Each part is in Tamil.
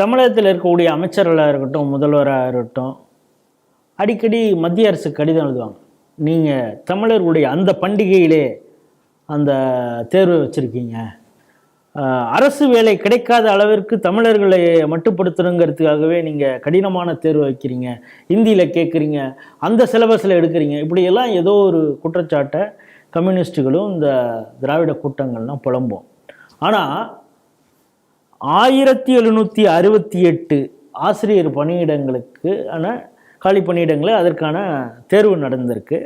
தமிழகத்தில் இருக்கக்கூடிய அமைச்சர்களாக இருக்கட்டும் முதல்வராக இருக்கட்டும் அடிக்கடி மத்திய அரசு கடிதம் எழுதுவாங்க. நீங்கள் தமிழர்களுடைய அந்த பண்டிகையிலே அந்த தேர்வை வச்சுருக்கீங்க. அரசு வேலை கிடைக்காத அளவிற்கு தமிழர்களை மட்டுப்படுத்தணுங்கிறதுக்காகவே நீங்கள் கடினமான தேர்வு வைக்கிறீங்க. ஹிந்தியில் கேட்குறீங்க அந்த சிலபஸில் எடுக்கிறீங்க. இப்படியெல்லாம் ஏதோ ஒரு குற்றச்சாட்டை கம்யூனிஸ்ட்டுகளும் இந்த திராவிட கூட்டங்கள்லாம் புலம்போம். ஆனால் ஆயிரத்தி எழுநூற்றி அறுபத்தி எட்டு ஆசிரியர் பணியிடங்களுக்கு ஆன காலி பணியிடங்களை அதற்கான தேர்வு நடந்திருக்கு.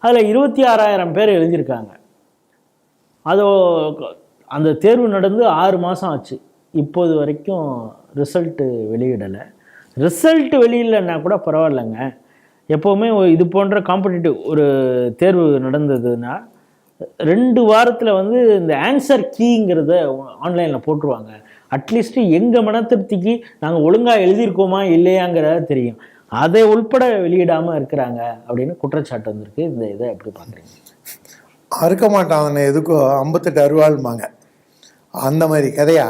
அதில் இருபத்தி ஆறாயிரம் பேர் எழுதியிருக்காங்க. அதோ அந்த தேர்வு நடந்து ஆறு மாதம் ஆச்சு. இப்போது வரைக்கும் ரிசல்ட்டு வெளியிடலை. ரிசல்ட் வெளியிடலைன்னா கூட பரவாயில்லைங்க. எப்போவுமே இது போன்ற காம்படிட்டிவ் ஒரு தேர்வு நடந்ததுன்னா ரெண்டு வாரத்தில் வந்து இந்த ஆன்சர் கீங்கிறத ஆன்லைனில் போட்டுருவாங்க. அட்லீஸ்ட்டு எங்கள் மன திருப்திக்கு நாங்கள் ஒழுங்காக எழுதியிருக்கோமா இல்லையாங்கிறத தெரியும். அதை உள்பட வெளியிடாமல் இருக்கிறாங்க அப்படின்னு குற்றச்சாட்டு வந்திருக்கு. இந்த இதை எப்படி பார்க்குறீங்க? அறுக்க மாட்டான் எதுக்கோ ஐம்பத்தெட்டு அருவாள்மாங்க அந்த மாதிரி கதையா?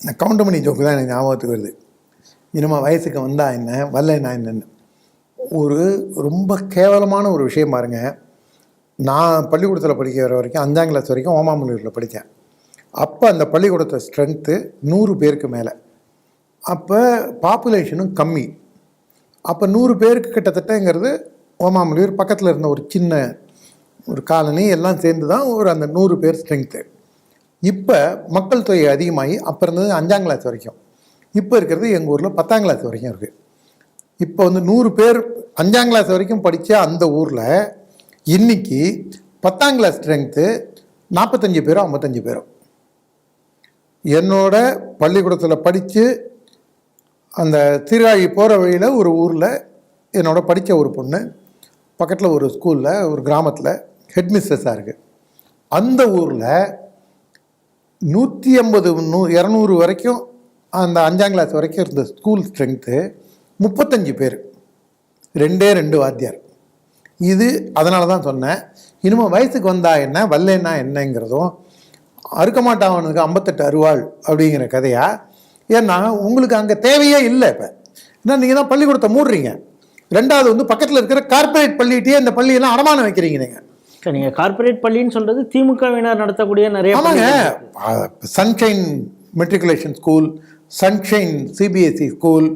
இந்த கவுண்டமணி ஜோக்கு தான் எனக்கு ஞாபகத்துக்கு வருது. இனிமே வயசுக்கு வந்தா என்ன வரல நான் என்னன்னு. ஒரு ரொம்ப கேவலமான ஒரு விஷயம் பாருங்க. நான் பள்ளிக்கூடத்தில் படிக்கிற வரைக்கும் அஞ்சாம் கிளாஸ் வரைக்கும் ஓமாமலூரில் படித்தேன். அப்போ அந்த பள்ளிக்கூடத்தை ஸ்ட்ரென்த்து நூறு பேருக்கு மேலே. அப்போ பாப்புலேஷனும் கம்மி. அப்போ நூறு பேருக்கு கிட்டத்தட்டங்கிறது ஓமாமலூர் பக்கத்தில் இருந்த ஒரு சின்ன ஒரு காலனி எல்லாம் சேர்ந்து தான் ஒரு அந்த நூறு பேர் ஸ்ட்ரென்த்து இப்போ மக்கள் தொகை அதிகமாகி அப்போ இருந்தது அஞ்சாம் கிளாஸ் வரைக்கும். இப்போ இருக்கிறது எங்கள் ஊரில் பத்தாம் கிளாஸ் வரைக்கும் இருக்குது இப்போ வந்து நூறு பேர் அஞ்சாம் கிளாஸ் வரைக்கும் படித்த அந்த ஊரில் இன்னைக்கு பத்தாம் கிளாஸ் ஸ்ட்ரென்த்து நாற்பத்தஞ்சு பேரும் ஐம்பத்தஞ்சு பேரும் என்னோட பள்ளிக்கூடத்தில் படித்து அந்த சீர்காழி போகிற வழியில் ஒரு ஊரில் என்னோட படித்த ஒரு பொண்ணு பக்கத்தில் ஒரு ஸ்கூலில் ஒரு கிராமத்தில் ஹெட்மிஸ்ட்ரஸாக இருக்குது அந்த ஊரில் நூற்றி ஐம்பது நூ இரநூறு வரைக்கும் அந்த அஞ்சாம் கிளாஸ் வரைக்கும் இருந்த ஸ்கூல் ஸ்ட்ரென்த்து முப்பத்தஞ்சு பேர். ரெண்டே ரெண்டு வாத்தியார். இது அதனால தான் சொன்னேன். இனிமேல் வயசுக்கு வந்தா என்ன வரலன்னா என்னங்கிறதும் அறுக்க மாட்டாவனுக்கு ஐம்பத்தெட்டு அருவாள் அப்படிங்கிற கதையா? ஏன்னா உங்களுக்கு அங்கே தேவையே இல்லை இப்போ. ஏன்னா நீங்கள் தான் பள்ளிக்கூடத்தை மூடுறீங்க. ரெண்டாவது வந்து பக்கத்தில் இருக்கிற கார்ப்பரேட் பள்ளிகிட்டே இந்த பள்ளியெல்லாம் அடமானம் வைக்கிறீங்க நீங்கள் நீங்கள் கார்ப்பரேட் பள்ளின்னு சொல்கிறது திமுகவினர் நடத்தக்கூடிய நிறைய ஆமாங்க. Sunshine matriculation school Sunshine CBSE school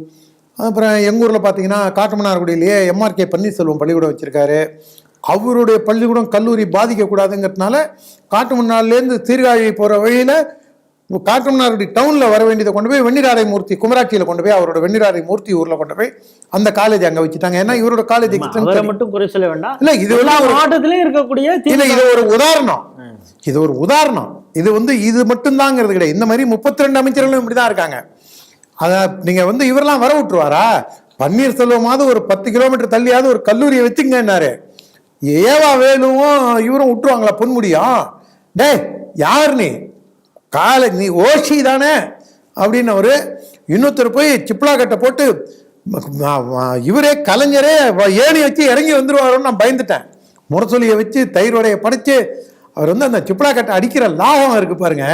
அப்புறம் எங்கள் ஊரில் பார்த்தீங்கன்னா காட்டுமன்னார்குடியிலேயே எம்ஆர்கே பன்னீர்செல்வம் பள்ளிக்கூடம் வச்சுருக்காரு. அவருடைய பள்ளிக்கூடம் கல்லூரி பாதிக்கக்கூடாதுங்கிறதுனால காட்டுமன்னார்லேருந்து சீர்காழி போகிற வழியில் காட்டுமன்னார்குடி டவுனில் வர வேண்டியதை கொண்டு போய் வெண்ணிராடை மூர்த்தி குமராட்சியில் கொண்டு போய் அவரோட வெண்ணிராடை மூர்த்தி ஊரில் கொண்டு போய் அந்த காலேஜ் அங்கே வச்சுட்டாங்க. ஏன்னா இவரோட காலேஜ் மட்டும் குறை சொல்ல வேண்டாம். இல்லை இது மாவட்டத்திலையும் இருக்கக்கூடிய இல்ல இது ஒரு உதாரணம். இது ஒரு உதாரணம். இது வந்து இது மட்டும்தாங்கிறது கிடையாது. இந்த மாதிரி முப்பத்தி ரெண்டு அமைச்சர்களும் இப்படிதான் இருக்காங்க. அத நீங்க வந்து இவரெல்லாம் வர விட்டுருவாரா? பன்னீர்செல்வமாவது ஒரு பத்து கிலோமீட்டர் தள்ளியாவது ஒரு கல்லூரியை வச்சுங்கன்னாரு. ஏவா வேலுவும் இவரும் விட்டுருவாங்களா பொன்முடியும் டே யார் நீ? காலை நீ ஓஷி தானே? அப்படின்னு அவரு இன்னொருத்தர் போய் சிப்ளா கட்டை போட்டு இவரே கலைஞரே வ- ஏணி வச்சு இறங்கி வந்துருவாரோன்னு நான் பயந்துட்டேன். முரசொலியை வச்சு தயிர் வடையை படைச்சு அவர் வந்து அந்த சிப்ளா கட்டை அடிக்கிற லாபம் இருக்கு பாருங்க.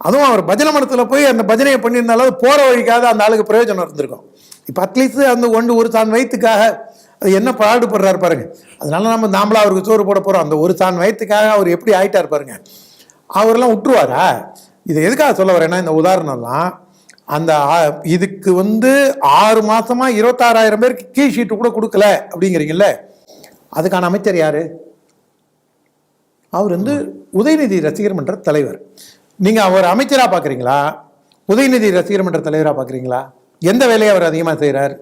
அதுவும் அவர் பஜனை மடத்தில் போய் அந்த பஜனையை பண்ணியிருந்தாலும் போகிற வழிக்காக அந்த ஆளுக்கு பிரயோஜனம் இருந்திருக்கும். இப்போ அட்லீஸ்ட் அந்த ஒன்று ஒரு தான் வயிற்றுக்காக அது என்ன பாடுபடுறாரு பாருங்க. அதனால நம்ம நாமளாக அவருக்கு சோறு போட போகிறோம் அந்த ஒரு தான் வயத்துக்காக அவர் எப்படி ஆயிட்டார் பாருங்க. அவரெல்லாம் விட்டுருவாரா இது எதுக்காக சொல்ல வரேன்னா இந்த உதாரணம்லாம் அந்த இதுக்கு வந்து ஆறு மாதமாக இருபத்தாறாயிரம் பேருக்கு கீ ஷீட்டு கூட கொடுக்கல அப்படிங்கிறீங்கல்ல. அதுக்கான அமைச்சர் யார்? அவர் வந்து உதயநிதி ரசிகர் மன்ற தலைவர். நீங்கள் அவர் அமைச்சராக பார்க்குறீங்களா உதயநிதி ரசிகர் மன்ற தலைவராக பார்க்குறீங்களா எந்த வேலையை அவர் அதிகமாக செய்கிறார்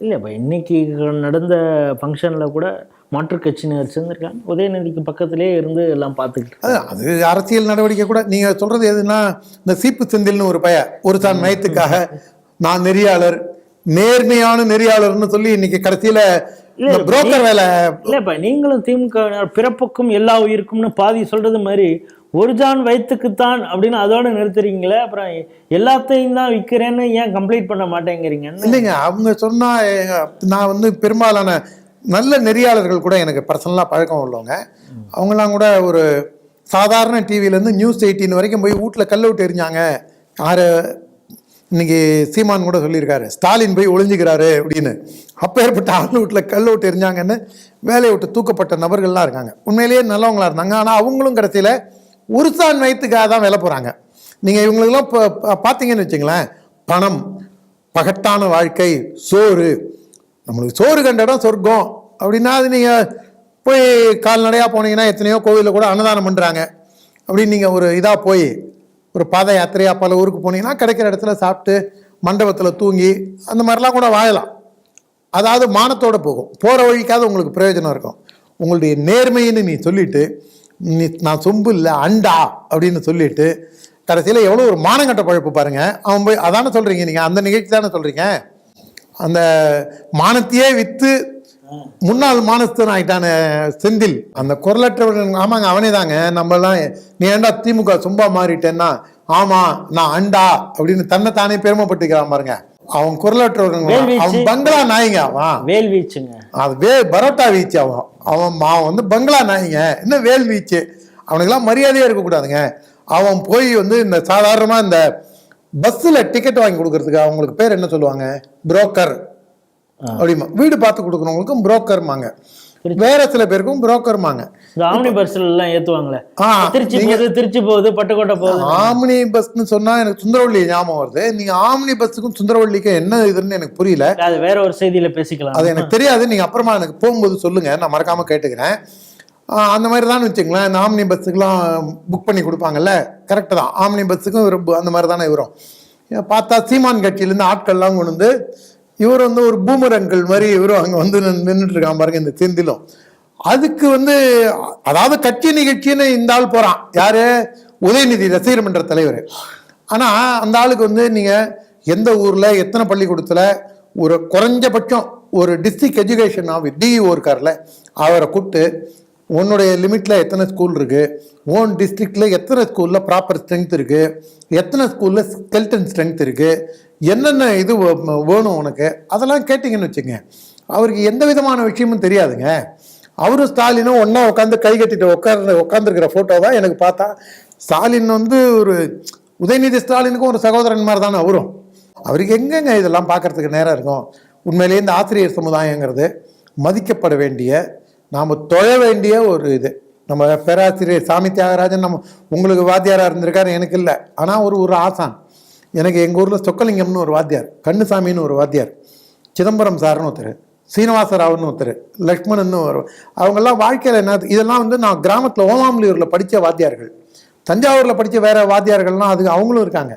இல்லை இப்போ இன்னைக்கு நடந்த ஃபங்க்ஷனில் கூட மாற்றுக் கட்சியினர் சேர்ந்துருக்காங்க. உதயநிதிக்கு பக்கத்திலே இருந்து எல்லாம் பார்த்துக்கிட்டு அது அரசியல் நடவடிக்கை கூட நீங்க சொல்றது எதுனா இந்த சீப்பு செந்தில்னு ஒரு பைய ஒரு தான் மயத்துக்காக நான் நெறியாளர் நேர்மையான நெறியாளர்னு சொல்லி இன்னைக்கு கடைசியில புரோக்கர் வேலை இல்லைப்பா நீங்களும் திமுக பிறப்புக்கும் எல்லா உயிருக்கும்னு பாதி சொல்றது மாதிரி ஒரு ஜான் வயிற்றுக்குத்தான் அப்படின்னு அதோட நிறுத்துறீங்களே அப்புறம் எல்லாத்தையும் தான் விற்கிறேன்னு ஏன் கம்ப்ளீட் பண்ண மாட்டேங்கிறீங்கன்னு இல்லைங்க அவங்க சொன்னால் நான் வந்து பெரும்பாலான நல்ல நெறியாளர்கள் கூட எனக்கு பர்சனலாக பழக்கம் உள்ளவங்க. அவங்கெல்லாம் கூட ஒரு சாதாரண டிவிலேருந்து நியூஸ் எயிட்டீன் வரைக்கும் போய் வீட்டில் கல் விட்டு எரிஞ்சாங்க. யார்? இன்னைக்கு சீமான் கூட சொல்லியிருக்காரு ஸ்டாலின் போய் ஒளிஞ்சுக்கிறாரு அப்படின்னு. அப்பேற்பட்ட ஆள் வீட்டில் கல் விட்டு எரிஞ்சாங்கன்னு வேலையை விட்டு தூக்கப்பட்ட நபர்கள்லாம் இருக்காங்க. உண்மையிலேயே நல்லவங்களா இருந்தாங்க. ஆனால் அவங்களும் கடைசியில் உருசான் வயிற்றுக்காக தான் வேலை போகிறாங்க நீங்கள் இவங்களுக்கெல்லாம் இப்போ பார்த்தீங்கன்னு வச்சுங்களேன் பணம் பகட்டான வாழ்க்கை சோறு. நம்மளுக்கு சோறு கண்ட இடம் சொர்க்கம். அப்படின்னா அது நீங்கள் போய் கால்நடையாக போனீங்கன்னா எத்தனையோ கோவிலில் கூட அன்னதானம் பண்ணுறாங்க அப்படின்னு நீங்கள் ஒரு இதாக போய் ஒரு பாத யாத்திரையாக பல ஊருக்கு போனீங்கன்னா கிடைக்கிற இடத்துல சாப்பிட்டு மண்டபத்தில் தூங்கி அந்த மாதிரிலாம் கூட வாழலாம். அதாவது மானத்தோடு போகும். போகிற வழிக்காவது உங்களுக்கு பிரயோஜனம் இருக்கும். உங்களுடைய நேர்மைன்னு நீ சொல்லிட்டு நீ நான் சொம்பு இல்லை அண்டா அப்படின்னு சொல்லிட்டு கடைசியில் எவ்வளோ ஒரு மானங்கட்ட பழப்பு பாருங்கள் அவன் போய் அதானே சொல்கிறீங்க நீங்கள் அந்த நிகழ்ச்சி தானே சொல்கிறீங்க அந்த மானத்தையே விற்று முன்னாள் மானஸ்தன் ஆகிட்டான செந்தில். அந்த குரலற்றவர்கள் ஆமாங்க அவனே தாங்க நம்மலாம் நீ ஏன்டா திமுக சும்பா மாறிட்டேன்னா? ஆமாம் நான் அண்டா அப்படின்னு தன்னை தானே பெருமைப்பட்டுக்கிறான் பாருங்க. அவன் குரலற்றவன் வேல்வீச்சு. அவன் பங்களா நாய்ங்க அவன். வேல் வீச்சுங்க அது வே பரோட்டா வீச்சு அவன். அவன் அவன் வந்து பங்களா நாய்ங்க என்ன வேல் வீச்சு அவனுக்கெல்லாம் மரியாதையே இருக்கக்கூடாதுங்க. அவன் போய் வந்து இந்த சாதாரணமாக இந்த பஸ்ஸில் டிக்கெட் வாங்கி கொடுக்கறதுக்கு அவங்களுக்கு பேர் என்ன சொல்லுவாங்க? புரோக்கர் அப்படிமா. வீடு பார்த்து கொடுக்குறவங்களுக்கும் புரோக்கர்மாங்க வேற சில பேருக்கும் புரோக்கர்மாங்க இந்த ஆம்னி பஸ்ல எல்லாம் ஏத்துவாங்களே? திருச்சி போகுது திருச்சி போகுது பட்டுக்கோட்டை போகுது. ஆம்னி பஸ்ன்னு சொன்னா எனக்கு சுந்தரவள்ளி ஞாபகம் வருது. நீங்க ஆம்னி பஸ்ஸுக்கும் சுந்தரவள்ளிக்கும் என்ன இதுன்னு எனக்கு புரியல. அது வேற ஒரு செய்தியில பேசிக்கலாம். அது எனக்கு தெரியாது. நீங்கள் அப்புறமா எனக்கு போகும்போது சொல்லுங்கள் நான் மறக்காமல் கேட்டுக்கிறேன். அந்த மாதிரி தான் வச்சுங்களேன் இந்த ஆம்னி பஸ்ஸுக்கெலாம் புக் பண்ணி கொடுப்பாங்கல்ல? கரெக்டு தான். ஆம்னி பஸ்ஸுக்கும் bu- அந்த மாதிரி தானே இவன் பார்த்தா சீமான் கட்சியிலேருந்து ஆட்கள்லாம் கொண்டு வந்து இவர் வந்து ஒரு பூமர் அங்கிள் மாதிரி இவரும் அங்கே வந்து நின்றுட்டு இருக்கான் பாருங்க இந்த செந்திலும். அதுக்கு வந்து அதாவது கட்சி நிகழ்ச்சின்னு இந்த ஆள் போகிறான் யார்? உதயநிதி ரசிகர் மன்ற தலைவர். ஆனால் அந்த ஆளுக்கு வந்து நீங்கள் எந்த ஊரில் எத்தனை பள்ளிக்கூடத்தில் ஒரு குறைஞ்சபட்சம் ஒரு டிஸ்ட்ரிக்ட் எஜுகேஷன் ஆஃபீஸ் டிஇஓ இருக்கார்ல அவரை கூப்பிட்டு உன்னுடைய லிமிட்டில் எத்தனை ஸ்கூல் இருக்குது ஓன் டிஸ்ட்ரிக்டில் எத்தனை ஸ்கூலில் ப்ராப்பர் ஸ்ட்ரென்த் இருக்குது எத்தனை ஸ்கூலில் ஸ்கெல்டன் ஸ்ட்ரென்த் இருக்குது என்னென்ன இது வேணும் உனக்கு? அதெல்லாம் கேட்டிங்கன்னு வச்சுங்க அவருக்கு எந்த விதமான விஷயமும் தெரியாதுங்க. அவரும் ஸ்டாலினும் ஒன்றா உட்காந்து கை கட்டிட்டு உட்கார்ந்து உட்காந்துருக்கிற ஃபோட்டோ தான் எனக்கு பார்த்தா ஸ்டாலின் வந்து ஒரு உதயநிதி ஸ்டாலினுக்கும் ஒரு சகோதரன் மாதிரி தானே அவரும். அவருக்கு எங்கெங்க இதெல்லாம் பார்க்கறதுக்கு நேரம் இருக்கும்? உண்மையிலேயே இந்த ஆசிரியர் சமுதாயங்கிறது மதிக்கப்பட வேண்டிய நாம் தொழ வேண்டிய ஒரு இது. நம்ம பேராசிரியர் சாமி தியாகராஜன் நம்ம உங்களுக்கு வாத்தியாராக இருந்திருக்காரு எனக்கு இல்லை. ஆனால் ஒரு ஒரு ஆசான். எனக்கு எங்கள் ஊரில் சொக்கலிங்கம்னு ஒரு வாத்தியார் கண்ணுசாமின்னு ஒரு வாத்தியார் சிதம்பரம் சார்னு ஒருத்தர் சீனிவாசராவ்னு ஒருத்தர் லக்ஷ்மணன் ஒரு அவங்கெல்லாம் வாழ்க்கையில் என்ன இதெல்லாம் வந்து நான் கிராமத்தில் ஓமாமலியூரில் படித்த வாத்தியார்கள். தஞ்சாவூரில் படித்த வேறு வாத்தியார்கள்லாம் அதுக்கு அவங்களும் இருக்காங்க.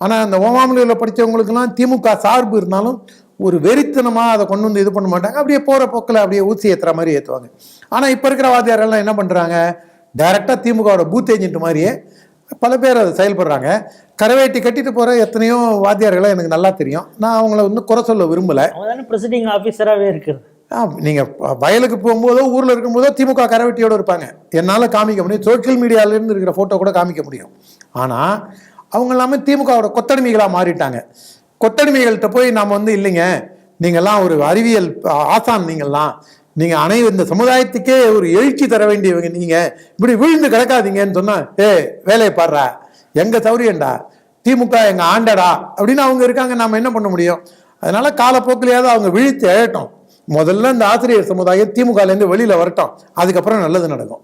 ஆனால் அந்த ஓமாமலியூரில் படித்தவங்களுக்குலாம் திமுக சார்பு இருந்தாலும் ஒரு வெறித்தனமாக அதை கொண்டு வந்து இது பண்ண மாட்டாங்க. அப்படியே போகிற போக்கில் அப்படியே ஊசி ஏற்றுற மாதிரி ஏற்றுவாங்க ஆனால் இப்போ இருக்கிற வாத்தியார்கள்லாம் என்ன பண்ணுறாங்க டைரெக்டாக திமுகவோட பூத் ஏஜென்ட் மாதிரியே பல பேர் அதை செயல்படுறாங்க. கரவேட்டி கட்டிட்டு போகிற எத்தனையோ வாத்தியார்களை எனக்கு நல்லா தெரியும். நான் அவங்கள வந்து குறை சொல்ல விரும்பலை. ப்ரெசிடிங் ஆஃபீஸராகவே இருக்கிறது. நீங்கள் வயலுக்கு போகும்போதோ ஊரில் இருக்கும்போதோ திமுக கரவெட்டியோடு இருப்பாங்க. என்னால் காமிக்க முடியும். சோஷியல் மீடியாவிலேருந்து இருக்கிற ஃபோட்டோ கூட காமிக்க முடியும். ஆனால் அவங்க எல்லாமே திமுகவோட கொத்தடிமைகளாக மாறிட்டாங்க. கொத்தடிமைகள்கிட்ட போய் நாம் வந்து இல்லைங்க நீங்கள்லாம் ஒரு அறிவியல் ஆசான் நீங்கள்லாம். நீங்கள் அனை இந்த சமுதாயத்துக்கே ஒரு எழுச்சி தர வேண்டியவங்க நீங்கள் இப்படி விழுந்து கிடக்காதீங்கன்னு சொன்னால் ஏ வேலையை பாடுறா. எங்கள் சௌரியண்டா திமுக எங்கள் ஆண்டடா? அப்படின்னு அவங்க இருக்காங்க. நாம் என்ன பண்ண முடியும்? அதனால காலப்போக்கிலேயாவது அவங்க விழித்து எழட்டும். முதல்ல இந்த ஆசிரியர் சமுதாயம் திமுகலேருந்து வெளியில் வரட்டும். அதுக்கப்புறம் நல்லது நடக்கும்.